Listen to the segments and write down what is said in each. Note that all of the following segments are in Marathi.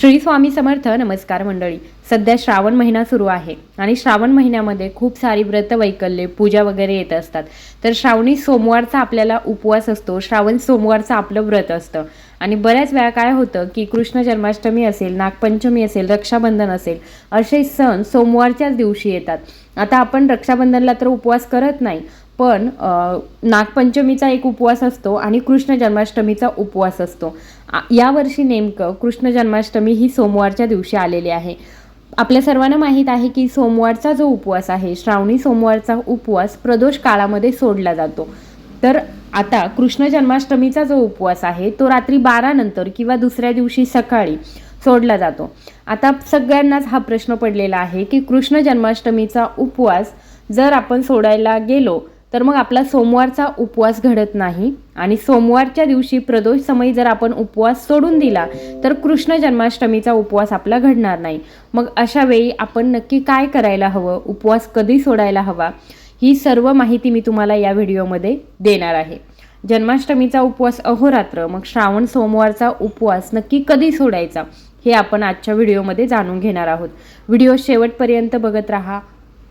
श्री स्वामी समर्थ नमस्कार मंडळी. सध्या श्रावण महिना सुरू आहे आणि श्रावण महिन्यामध्ये खूप सारी व्रत वैकल्ये पूजा वगैरे येत असतात. तर श्रावणी सोमवारचा आपल्याला उपवास असतो. श्रावण सोमवारचं आपलं व्रत असतं. आणि बऱ्याच वेळा काय होतं की कृष्ण जन्माष्टमी असेल नागपंचमी असेल रक्षाबंधन असेल असे सण सोमवारच्याच दिवशी येतात. आता आपण रक्षाबंधनला तर उपवास करत नाही पण नागपंचमीचा एक उपवास असतो आणि कृष्ण जन्माष्टमीचा उपवास असतो. यावर्षी नेमकं कृष्ण जन्माष्टमी ही सोमवारच्या दिवशी आलेली आहे. आपल्या सर्वांना माहीत आहे की सोमवारचा जो उपवास आहे श्रावणी सोमवारचा उपवास प्रदोष काळामध्ये सोडला जातो. तर आता कृष्ण जन्माष्टमीचा जो उपवास आहे तो रात्री बारानंतर किंवा दुसऱ्या दिवशी सकाळी सोडला जातो. आता सगळ्यांनाच हा प्रश्न पडलेला आहे की कृष्ण जन्माष्टमीचा उपवास जर आपण सोडायला गेलो तर मग आपला सोमवारचा उपवास घडत नाही. आणि सोमवारच्या दिवशी प्रदोष समयी जर आपण उपवास सोडून दिला तर कृष्ण जन्माष्टमीचा उपवास आपला घडणार नाही. मग अशा वेळी आपण नक्की काय करायला हवं? उपवास कधी सोडायला हवा? ही सर्व माहिती मी तुम्हाला या व्हिडिओमध्ये देणार आहे. जन्माष्टमीचा उपवास अहोरात्र मग श्रावण सोमवारचा उपवास नक्की कधी सोडायचा? हे आपण आजच्या व्हिडिओमध्ये जाणून घेणार आहोत. व्हिडिओ शेवटपर्यंत बघत राहा.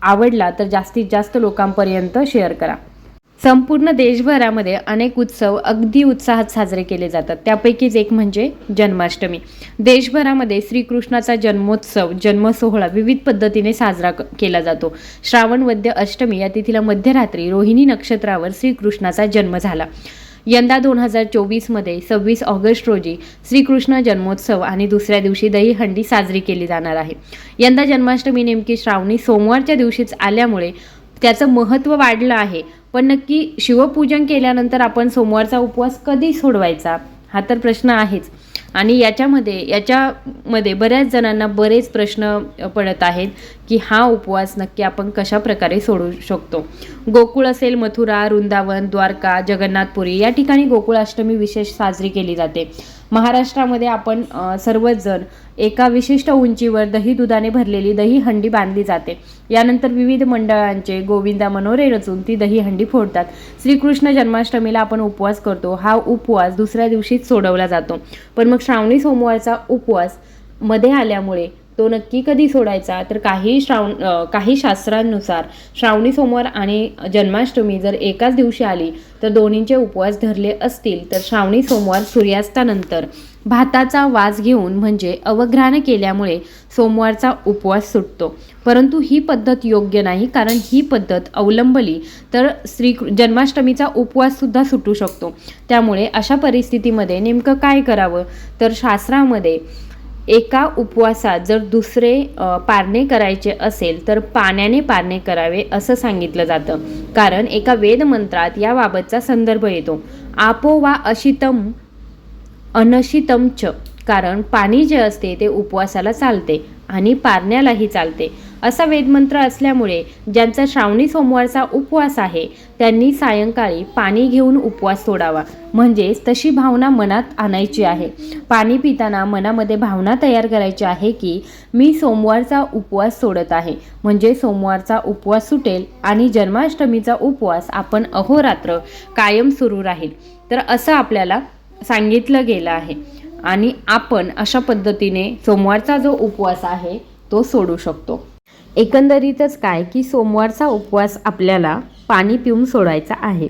आवडला तर जास्तीत जास्त लोकांपर्यंत शेअर करा. संपूर्ण देशभरामध्ये अनेक उत्सव अगदी उत्साहात साजरे केले जातात. त्यापैकीच एक म्हणजे जन्माष्टमी. देशभरामध्ये श्रीकृष्णाचा जन्मोत्सव जन्मसोहळा विविध पद्धतीने साजरा केला जातो. श्रावण वद्य अष्टमी या तिथीला मध्यरात्री रोहिणी नक्षत्रावर श्रीकृष्णाचा जन्म झाला. यंदा दोन हजार चोवीसमध्ये सव्वीस ऑगस्ट रोजी श्रीकृष्ण जन्मोत्सव आणि दुसऱ्या दिवशी दहीहंडी साजरी केली जाणार आहे. यंदा जन्माष्टमी नेमकी श्रावणी सोमवारच्या दिवशीच आल्यामुळे त्याचं महत्त्व वाढलं आहे. पण नक्की शिवपूजन केल्यानंतर आपण सोमवारचा उपवास कधी सोडवायचा? हा तर प्रश्न आहेच. आणि याच्यामध्ये याच्यामध्ये बऱ्याच जणांना बरेच प्रश्न पडत आहेत की हा उपवास नक्की आपण कशा प्रकारे सोडू शकतो? गोकुळ असेल मथुरा वृंदावन द्वारका जगन्नाथपुरी या ठिकाणी गोकुळाष्टमी विशेष साजरी केली जाते. महाराष्ट्रामध्ये आपण सर्वच जण एका विशिष्ट उंचीवर दही दुधाने भरलेली दही हंडी बांधली जाते. यानंतर विविध मंडळांचे गोविंदा मनोरे रचून ती दही हंडी फोडतात. श्रीकृष्ण जन्माष्टमीला आपण उपवास करतो. हा उपवास दुसऱ्या दिवशीच सोडवला जातो. पण मग श्रावणी सोमवारचा उपवासमध्ये आल्यामुळे तो नक्की कधी सोडायचा? तर काही श्रावण काही शास्त्रांनुसार श्रावणी सोमवार आणि जन्माष्टमी जर एकाच दिवशी आली तर दोन्हींचे उपवास धरले असतील तर श्रावणी सोमवार सूर्यास्तानंतर. भाताचा वास घेऊन म्हणजे अवघ्राण केल्यामुळे सोमवारचा उपवास सुटतो. परंतु ही पद्धत योग्य नाही कारण ही पद्धत अवलंबली तर श्री जन्माष्टमीचा उपवाससुद्धा सुटू शकतो. त्यामुळे अशा परिस्थितीमध्ये नेमकं काय करावं? तर शास्त्रामध्ये एका उपवासात जर दुसरे पारणे करायचे असेल तर पाण्याने पारणे करावे असं सांगितलं जातं. कारण एका वेदमंत्रात याबाबतचा संदर्भ येतो. आपो वा अशितम अनशितम च. कारण पाणी जे असते ते उपवासाला चालते आणि पारण्यालाही चालते. असा वेदमंत्र असल्यामुळे ज्यांचा श्रावणी सोमवारचा उपवास आहे त्यांनी सायंकाळी पाणी घेऊन उपवास सोडावा. म्हणजेच तशी भावना मनात आणायची आहे. पाणी पिताना मनामध्ये भावना तयार करायची आहे की मी सोमवारचा उपवास सोडत आहे. म्हणजे सोमवारचा उपवास सुटेल आणि जन्माष्टमीचा उपवास आपण अहोरात्र कायम सुरू राहील. तर असं आपल्याला सांगितलं गेलं आहे. आणि आपण अशा पद्धतीने सोमवारचा जो उपवास आहे तो सोडू शकतो. एकंदरीतच काय की सोमवारचा उपवास आपल्याला पाणी पिऊन सोडायचा आहे.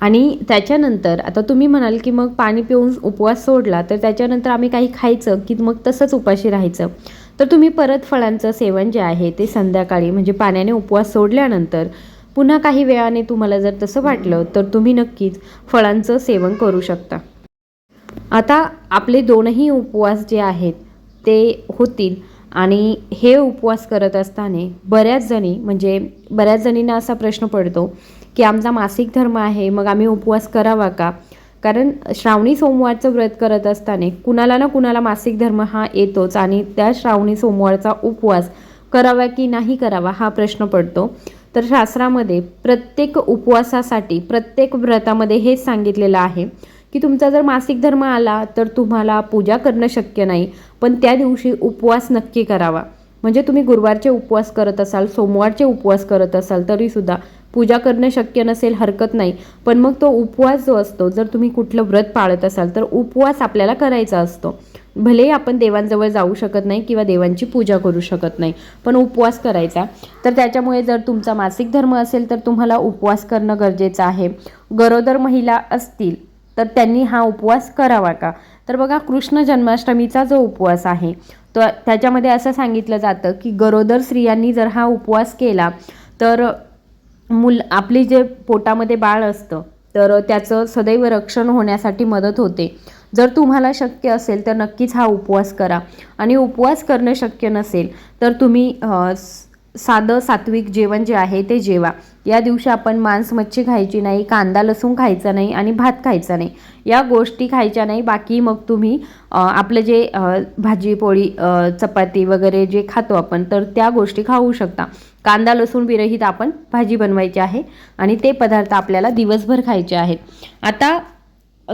आणि त्याच्यानंतर आता तुम्ही म्हणाल की मग पाणी पिऊन उपवास सोडला तर त्याच्यानंतर आम्ही काही खायचं की मग तसंच उपाशी राहायचं. तर तुम्ही परत फळांचं सेवन जे आहे ते संध्याकाळी म्हणजे पाण्याने उपवास सोडल्यानंतर पुन्हा काही वेळाने तुम्हाला जर तसं वाटलं तर तुम्ही नक्कीच फळांचं सेवन करू शकता. आता आपले दोनही उपवास जे आहेत ते होतील. आणि हे उपवास करत असताना बऱ्याच जणी म्हणजे बऱ्याच जणींना असा प्रश्न पडतो की आमचा मासिक धर्म आहे मग आम्ही उपवास करावा का? कारण श्रावणी सोमवारचं व्रत करत असताना कुणाला ना कुणाला मासिक धर्म हा येतोच आणि त्या श्रावणी सोमवारचा उपवास करावा की नाही करावा हा प्रश्न पडतो. तर शास्त्रामध्ये प्रत्येक उपवासासाठी प्रत्येक व्रतामध्ये हेच सांगितलेलं आहे. की तुमचा जर मासिक धर्म आला तर तुम्हाला पूजा करणं शक्य नाही. पण त्या दिवशी उपवास नक्की करावा. म्हणजे तुम्ही गुरुवारचे उपवास करत असाल सोमवारचे उपवास करत असाल तरीसुद्धा पूजा करणं शक्य नसेल हरकत नाही. पण मग तो उपवास जो असतो जर तुम्ही कुठलं व्रत पाळत असाल तर उपवास आपल्याला करायचा असतो. भलेही आपण देवांजवळ जाऊ शकत नाही किंवा देवांची पूजा करू शकत नाही पण उपवास करायचा. तर त्याच्यामुळे जर तुमचा मासिक धर्म असेल तर तुम्हाला उपवास करणं गरजेचं आहे. गरोदर महिला असतील तर त्यांनी हा उपवास करावा का? तर बघा कृष्ण जन्माष्टमीचा जो उपवास आहे तो त्याच्यामध्ये असं सांगितलं जातं की गरोदर स्त्रियांनी जर हा उपवास केला तर मुल आपली जे पोटामध्ये बाळ असतं तर त्याचं सदैव रक्षण होण्यासाठी मदत होते. जर तुम्हाला शक्य असेल तर नक्कीच हा उपवास करा. आणि उपवास करणं शक्य नसेल तर तुम्ही साधं सात्विक जेवण जे आहे ते जेवा. या दिवशी आपण मांस मच्छी खायची नाही कांदा लसूण खायचा नाही आणि भात खायचा नाही. या गोष्टी खायच्या नाही बाकी मग तुम्ही आपलं जे भाजी पोळी चपाती वगैरे जे खातो आपण तर त्या गोष्टी खाऊ शकता. कांदा लसूण विरहित आपण भाजी बनवायची आहे आणि ते पदार्थ आपल्याला दिवसभर खायचे आहेत. आता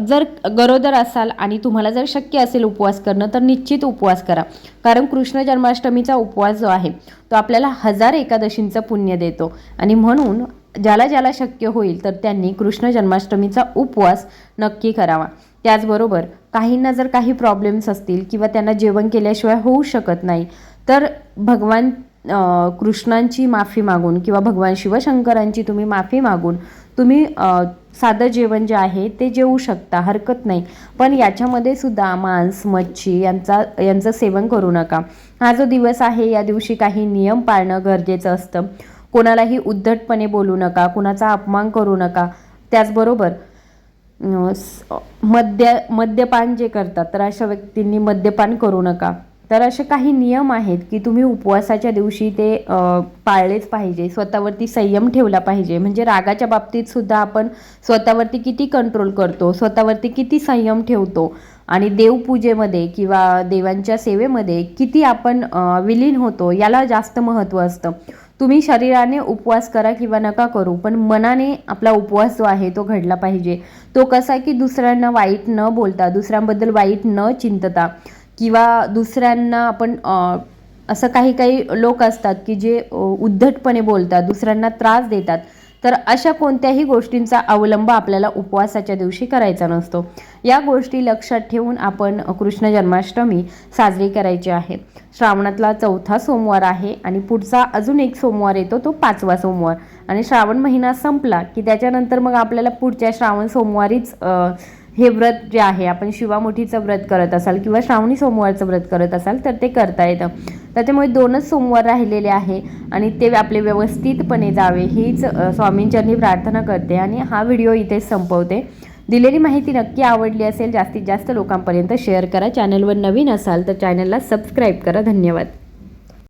जर गरोदर असाल आणि तुम्हाला जर शक्य असेल उपवास करणं तर निश्चित उपवास करा. कारण कृष्ण जन्माष्टमीचा उपवास जो आहे तो आपल्याला हजार एकादशींचं पुण्य देतो. आणि म्हणून ज्याला ज्याला शक्य होईल तर त्यांनी कृष्ण जन्माष्टमीचा उपवास नक्की करावा. त्याचबरोबर काहींना जर काही प्रॉब्लेम्स असतील किंवा त्यांना जेवण केल्याशिवाय होऊ शकत नाही तर भगवान कृष्णांची माफी मागून किंवा भगवान शिवशंकरांची तुम्ही माफी मागून तुम्ही साधं जेवण जे आहे ते जेवू शकता हरकत नाही. पण याच्यामध्ये सुद्धा मांस मच्छी यांचा यांचं सेवन करू नका. हा जो दिवस आहे या दिवशी काही नियम पाळणं गरजेचं असतं. कोणालाही उद्धटपणे बोलू नका कुणाचा अपमान करू नका. त्याचबरोबर मद्य मद्यपान जे करतात तर अशा व्यक्तींनी मद्यपान करू नका. तर असे काही नियम आहेत की तुम्ही उपवासाच्या दिवशी ते पाळलेच पाहिजे स्वतःवरती संयम ठेवला पाहिजे. म्हणजे रागाच्या बाबतीत सुद्धा आपण स्वतःवरती किती कंट्रोल करतो स्वतःवरती किती संयम ठेवतो आणि देवपूजेमध्ये किंवा देवांच्या सेवेमध्ये किती आपण विलीन होतो याला जास्त महत्त्व असतं. तुम्ही शरीराने उपवास करा किंवा नका करू पण मनाने आपला उपवास जो आहे तो घडला पाहिजे. तो कसा की दुसऱ्यांना वाईट न बोलता दुसऱ्यांबद्दल वाईट न चिंतता. किंवा दुसऱ्यांना आपण असं काही काही लोक असतात की जे उद्धटपणे बोलतात दुसऱ्यांना त्रास देतात तर अशा कोणत्याही गोष्टींचा अवलंब आपल्याला उपवासाच्या दिवशी करायचा नसतो. या गोष्टी लक्षात ठेवून आपण कृष्ण जन्माष्टमी साजरी करायची आहे. श्रावणातला चौथा सोमवार आहे आणि पुढचा अजून एक सोमवार येतो तो पाचवा सोमवार. आणि श्रावण महिना संपला की त्याच्यानंतर मग आपल्याला पुढच्या श्रावण सोमवारीच हे व्रत जे आहे आपण शिवामुठीचं व्रत करत असाल किंवा श्रावणी सोमवारचं व्रत करत असाल तर ते करता येतं. त्याच्यामुळे दोनच सोमवार राहिलेले आहे आणि ते आपले व्यवस्थितपणे जावे हीच स्वामींच्यांनी स्वामींचरणी प्रार्थना करते आणि हा व्हिडिओ इथेच संपवते. दिलेली माहिती नक्की आवडली असेल जास्तीत जास्त लोकांपर्यंत शेअर करा. चॅनलवर नवीन असाल तर चॅनलला सबस्क्राईब करा. धन्यवाद.